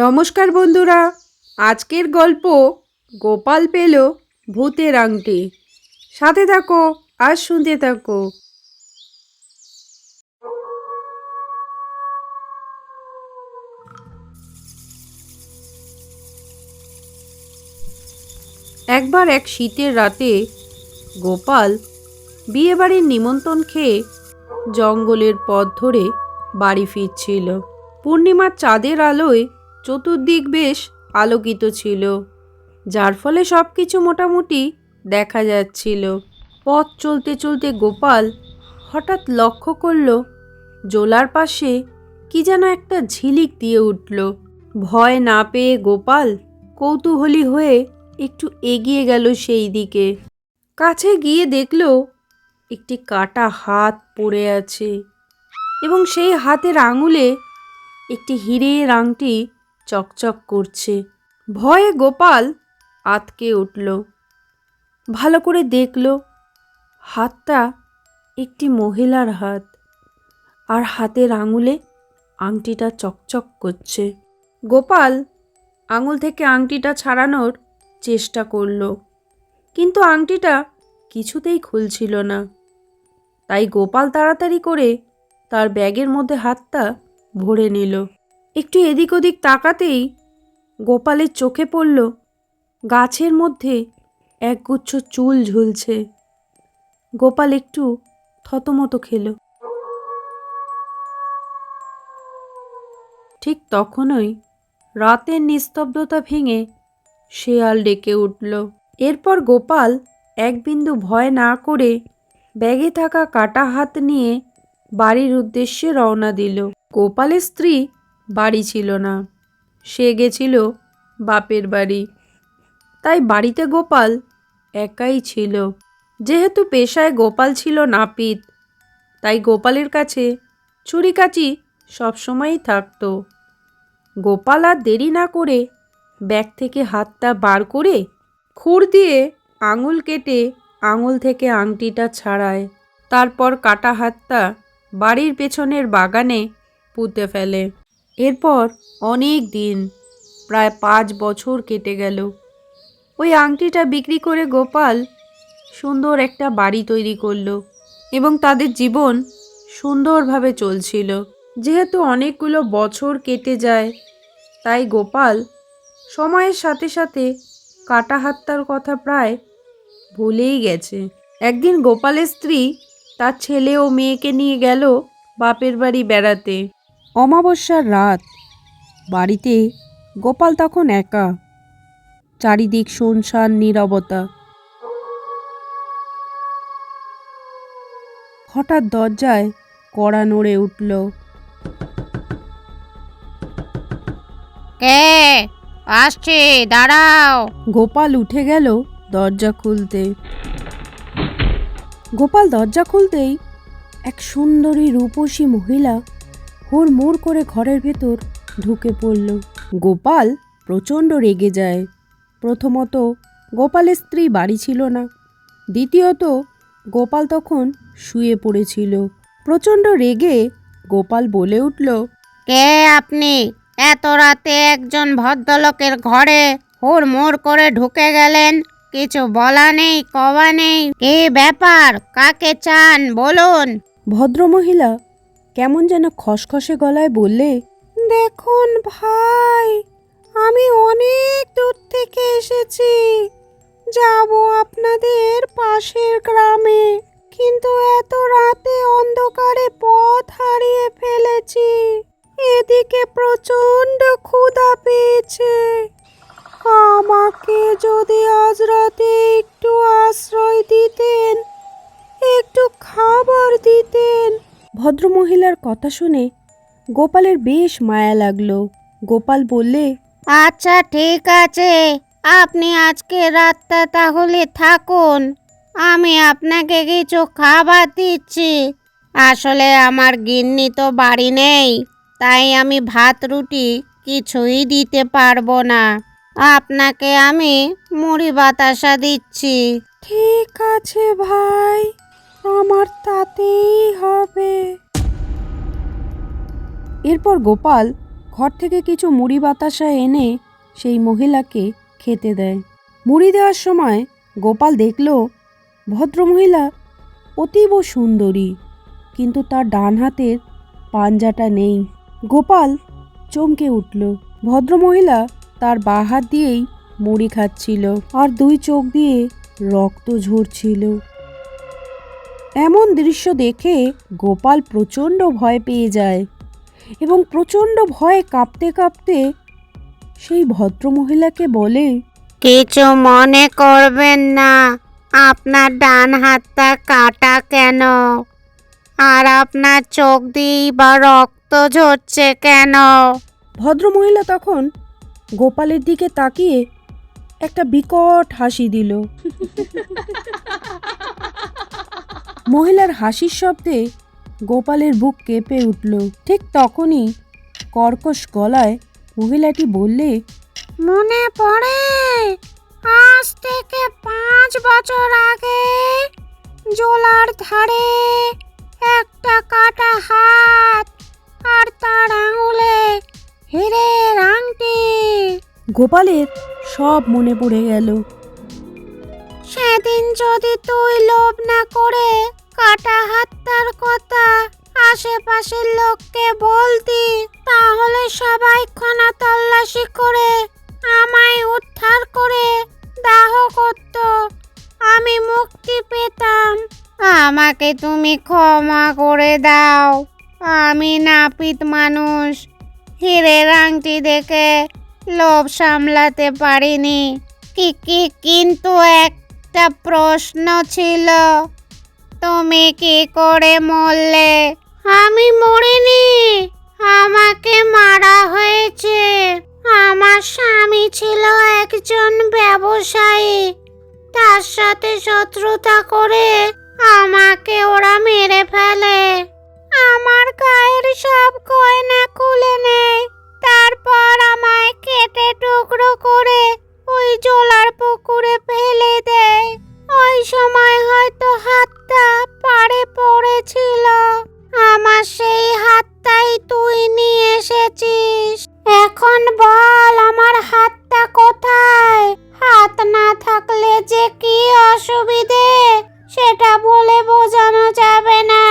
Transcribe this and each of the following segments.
নমস্কার বন্ধুরা, আজকের গল্প গোপাল পেল ভূতের আংটি। সাথে থাকো, আর শুনতে থাকো। একবার এক শীতের রাতে গোপাল বিয়েবাড়ির নিমন্ত্রণ খেয়ে জঙ্গলের পথ ধরে বাড়ি ফিরছিল। পূর্ণিমার চাঁদের আলোয় চতুর্দিক বেশ আলোকিত ছিল, যার ফলে সব কিছু মোটামুটি দেখা যাচ্ছিল। পথ চলতে চলতে গোপাল হঠাৎ লক্ষ্য করল, জোলার পাশে কি যেন একটা ঝিলিক দিয়ে উঠল। ভয় না পেয়ে গোপাল কৌতূহলী হয়ে একটু এগিয়ে গেল সেই দিকে। কাছে গিয়ে দেখল, একটি কাটা হাত পড়ে আছে এবং সেই হাতের আঙুলে একটি হিরের আংটি চকচক করছে। ভয়ে গোপাল আতকে উঠল। ভালো করে দেখল, হাতটা একটি মহিলার হাত আর হাতের আঙুলে আংটিটা চকচক করছে। গোপাল আঙুল থেকে আংটিটা ছাড়ানোর চেষ্টা করল, কিন্তু আংটিটা কিছুতেই খুলছিল না। তাই গোপাল তাড়াতাড়ি করে তার ব্যাগের মধ্যে হাতটা ভরে নিল। একটু এদিক ওদিক তাকাতেই গোপালের চোখে পড়ল গাছের মধ্যে একগুচ্ছ চুল ঝুলছে। গোপাল একটু থতমত খেল। ঠিক তখনই রাতের নিস্তব্ধতা ভেঙে শেয়াল ডেকে উঠল। এরপর গোপাল এক বিন্দু ভয় না করে ব্যাগে থাকা কাটা হাত নিয়ে বাড়ির উদ্দেশ্যে রওনা দিল। গোপালের স্ত্রী বাড়ি ছিল না। সে গেছিল বাপের বাড়ি। তাই বাড়িতে গোপাল একাই ছিল। যেহেতু পেশায় গোপাল ছিল নাপিত, তাই গোপালের কাছে ছুরিকাচি সবসময়ই থাকতো। গোপাল আর দেরি না করে ব্যাগ থেকে হাতটা বার করে খুর দিয়ে আঙুল কেটে আঙুল থেকে আংটিটা ছাড়ায়। তারপর কাটা হাতটা বাড়ির পেছনের বাগানে পুঁতে ফেলে। এরপর অনেক দিন, প্রায় পাঁচ বছর কেটে গেল। ওই আংটিটা বিক্রি করে গোপাল সুন্দর একটা বাড়ি তৈরি করল এবং তাদের জীবন সুন্দরভাবে চলছিল। যেহেতু অনেকগুলো বছর কেটে যায়, তাই গোপাল সময়ের সাথে সাথে কাটা হাত্তার কথা প্রায় ভুলেই গেছে। একদিন গোপালের স্ত্রী তার ছেলে ও মেয়েকে নিয়ে গেল বাপের বাড়ি বেড়াতে। অমাবস্যার রাত। বাড়িতে গোপাল তখন একা। চারিদিক শুনশান নীরবতা। হঠাৎ দরজায় কড়া নড়ে উঠল। কে? আসছে দাঁড়াও। গোপাল উঠে গেল দরজা খুলতে। গোপাল দরজা খুলতেই এক সুন্দরী রূপসী মহিলা হুড়মুড় করে ঘরের ভেতর ঢুকে পড়ল। গোপাল প্রচণ্ড রেগে যায়। প্রথমত গোপালের স্ত্রী বাড়ি ছিল না। দ্বিতীয়ত গোপাল তখন শুয়ে পড়েছিল। প্রচণ্ড রেগে গোপাল বলে উঠল কে আপনি? এত রাতে একজন ভদ্রলোকের ঘরে হুড়মুড় করে ঢুকে গেলেন? কিছু বলা নেই কওয়া নেই। কি ব্যাপার? কাকে চান? বলুন। ভদ্রমহিলা কেমন যেন খসখসে গলায় বললে, দেখুন ভাই, আমি অনেক দূর থেকে এসেছি। যাব আপনাদের পাশের গ্রামে, কিন্তু এত রাতে অন্ধকারে পথ হারিয়ে ফেলেছি। এদিকে প্রচণ্ড ক্ষুধা পেয়েছে। আমাকে যদি আজ ভদ্রমহিলার কথা শুনে গোপালের বেশ মায়া লাগল। গোপাল বললে আচ্ছা ঠিক আছে। আপনি আজকে রাতটা তাহলে থাকুন। আমি আপনাকে কিছু খাবার দিচ্ছি। আসলে আমার গিন্নি তো বাড়ি নেই তাই আমি ভাত রুটি কিছুই দিতে পারব না। আপনাকে আমি মুড়ি বাতাসা দিচ্ছি। ঠিক আছে ভাই। আমার তাতেই হবে। এরপর গোপাল ঘর থেকে কিছু মুড়ি বাতাসা এনে সেই মহিলাকে খেতে দেয়। মুড়ি দেওয়ার সময় গোপাল দেখল, ভদ্রমহিলা অতীব সুন্দরী, কিন্তু তার ডান হাতের পাঞ্জাটা নেই। গোপাল চমকে উঠল। ভদ্রমহিলা তার বাঁ হাত দিয়েই মুড়ি খাচ্ছিল আর দুই চোখ দিয়ে রক্ত ঝরছিল। এমন দৃশ্য দেখে গোপাল প্রচণ্ড ভয় পেয়ে যায় এবং প্রচণ্ড ভয়ে কাঁপতে কাঁপতে সেই ভদ্রমহিলাকে বলে কিছু মনে করবেন না আপনার ডান হাতটা কাটা কেন? আর আপনার চোখ দিয়েই বা রক্ত ঝরছে কেন? ভদ্রমহিলা তখন গোপালের দিকে তাকিয়ে একটা বিকট হাসি দিল। মহিলার হাসির শব্দে গোপালের বুক কেঁপে উঠল। ঠিক তখনই কর্কশ গলায় মহিলাটি বললে মনে পড়ে? আজ থেকে পাঁচ বছর আগে জোলার ধারে একটা কাটা হাত আর তার আঙুলে হিরের আংটি। গোপালের সব মনে পড়ে গেল। যদি তুই লোভ না করে কাটা হাতটার কথা আশেপাশের লোককে বলতি, তাহলে সবাই খনা তল্লাশি করে আমায় উদ্ধার করে দাহ করত। আমি মুক্তি পেতাম। আমাকে তুমি ক্ষমা করে দাও। আমি নাপিত মানুষ। হিরের আংটি দেখে লোভ সামলাতে পারিনি। কি কি, কিন্তু একটা প্রশ্ন ছিল, তুমি কি করে মরলে? আমি মরিনি। আমাকে মারা হয়েছে। আমার স্বামী ছিল একজন ব্যবসায়ী। তার সাথে শত্রুতা করে আমাকে ওরা মেরে ফেলে। আমার গায়ের সব গয়না খুলে নেয়। তারপর আমায় কেটে টুকরো করে ওই জলার পুকুরে ফেলে দেয়। ওই সময় হয়তো হাতটা পাড়ে পড়েছিল। আমার সেই হাতটাই তুই নিয়ে এসেছিস। এখন বল আমার হাতটা কোথায়? হাত না থাকলে যে কি অসুবিধে? সেটা বলে বোঝানো যাবে না।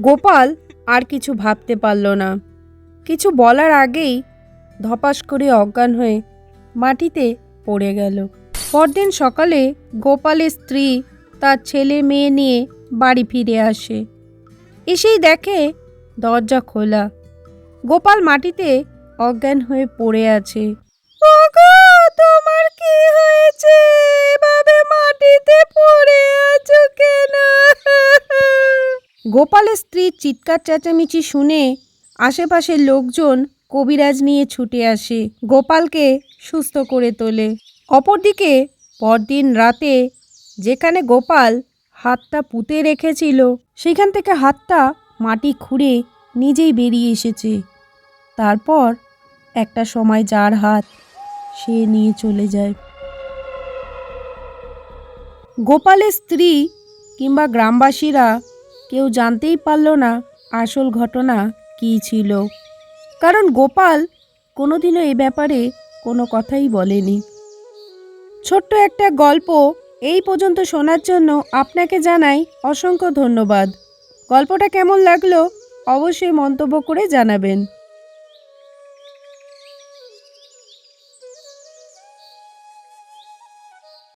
গোপাল আর কিছু ভাবতে পারল না। কিছু বলার আগেই ধপাস করে অজ্ঞান হয়ে মাটিতে পড়ে গেল। পরদিন সকালে গোপালের স্ত্রী তার ছেলে মেয়ে নিয়ে বাড়ি ফিরে আসে। এসেই দেখে দরজা খোলা। গোপাল মাটিতে অজ্ঞান হয়ে পড়ে আছে। তোমার কি হয়েছে? এভাবে মাটিতে পড়ে আছো কেন? গোপালের স্ত্রী চিৎকার চেঁচামেচি শুনে আশেপাশের লোকজন কবিরাজ নিয়ে ছুটে আসে, গোপালকে সুস্থ করে তোলে। অপরদিকে, পরদিন রাতে যেখানে গোপাল হাতটা পুঁতে রেখেছিল, সেখান থেকে হাতটা মাটি খুঁড়ে নিজেই বেরিয়ে এসেছে। তারপর একটা সময় যার হাত সে নিয়ে চলে যায়। গোপালের স্ত্রী কিংবা গ্রামবাসীরা কেউ জানতেই পারল না আসল ঘটনা কী ছিল? কারণ গোপাল কোনোদিনও এ ব্যাপারে কোনো কথাই বলেনি। ছোট্ট একটা গল্প এই পর্যন্ত শোনার জন্য আপনাকে জানাই অসংখ্য ধন্যবাদ। গল্পটা কেমন লাগল অবশ্যই মন্তব্য করে জানাবেন।